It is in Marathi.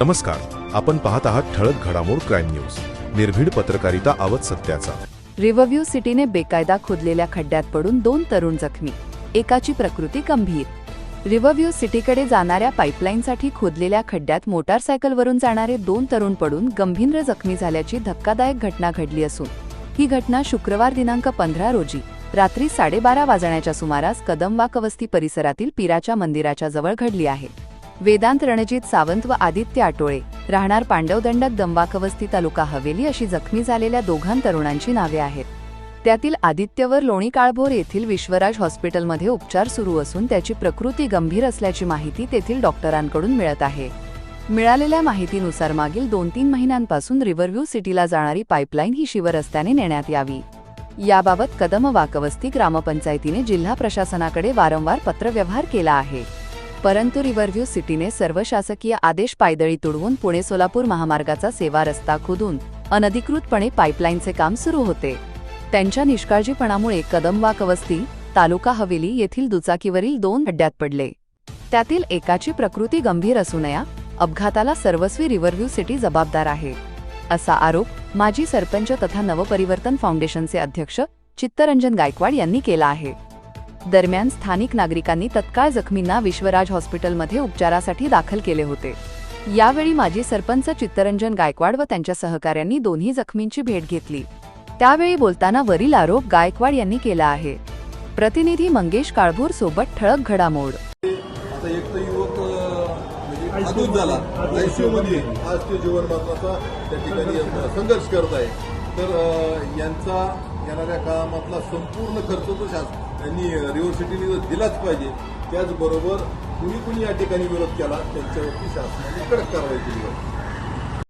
नमस्कार आपण पाहत आहात ठळक घडामोड क्राईम न्यूज. निर्भीड पत्रकारिता आवत सत्याचा. रिव्हव्ह्यू सिटीने बेकायदा खोदलेल्या खड्ड्यात पडून दोन तरुण जखमी. एकाची प्रकृती गंभीर. रिव्हव्ह्यू सिटीकडे जाणाऱ्या पाईपलाईनसाठी खोदलेल्या खड्ड्यात मोटारसायकलवरून जाणारे दोन तरुण पडून गंभीर जखमी झाल्याची धक्कादायक घटना घडली असून ही घटना शुक्रवार दिनांक पंधरा रोजी रात्री साडेबारा वाजण्याच्या सुमारास कदमवाक वस्ती परिसरातील पीराच्या मंदिराच्या जवळ घडली आहे. वेदांत रणजित सावंत व आदित्य आटोळे. राहणार पांडवदंडक दंबाकवस्ती तालुका हवेली अशी जखमी झालेल्या दोघां तरुणांची नावे आहेत. त्यातील आदित्यवर लोणी काळभोर येथील विश्वराज हॉस्पिटलमध्ये उपचार सुरू असून त्याची प्रकृती गंभीर असल्याची माहिती तेथील डॉक्टरांकडून मिळत आहे. मिळालेल्या माहितीनुसार मागील दोन तीन महिन्यांपासून रिव्हरव्ह्यू सिटीला जाणारी पाईपलाईन ही शिवरस्त्याने नेण्यात यावी. याबाबत कदम वाकवस्ती ग्रामपंचायतीने जिल्हा प्रशासनाकडे वारंवार पत्रव्यवहार केला आहे. परंतु रिव्हरव्ह्यू सिटीने सर्व शासकीय आदेश पायदळी तुडवून पुणे सोलापूर महामार्गाचा सेवा रस्ता खोदून अनधिकृतपणे पाईपलाईनचे काम सुरू होते. त्यांच्या निष्काळजीपणामुळे कदमवाकवस्ती तालुका हवेली येथील दुचाकीवरील दोन खड्ड्यात पडले. त्यातील एकाची प्रकृती गंभीर असू नया अपघाताला सर्वस्वी रिव्हरव्ह्यू सिटी जबाबदार आहे असा आरोप माजी सरपंच तथा नवपरिवर्तन फाउंडेशनचे अध्यक्ष चित्तरंजन गायकवाड यांनी केला आहे. दरम्यान स्थानिक नागरिकांनी तत्काळ जखमींना विश्वराज हॉस्पिटलमध्ये उपचारासाठी दाखल केले होते. यावेळी माजी सरपंच चित्तरंजन गायकवाड व त्यांच्या सहकाऱ्यांनी दोन्ही जखमींची भेट घेतली. त्यावेळी बोलताना वरील आरोप गायकवाड यांनी केला आहे. प्रतिनिधी मंगेश काळभोर सोबत ठळक घडामोड. आता एक तर युवक अं, म्हणजे झाला. आयसीयू मध्ये. आज ते जीवन मरणाचा त्या ठिकाणी संघर्ष करत आहे. तर यांचा येणाऱ्या काळामधला संपूर्ण खर्च तो शासन यांनी रिव्हर दिलाच पाहिजे त्याचबरोबर कुणी कुणी या ठिकाणी विरोध केला त्यांच्यावरती शासनाने कडक कारवाई केली पाहिजे.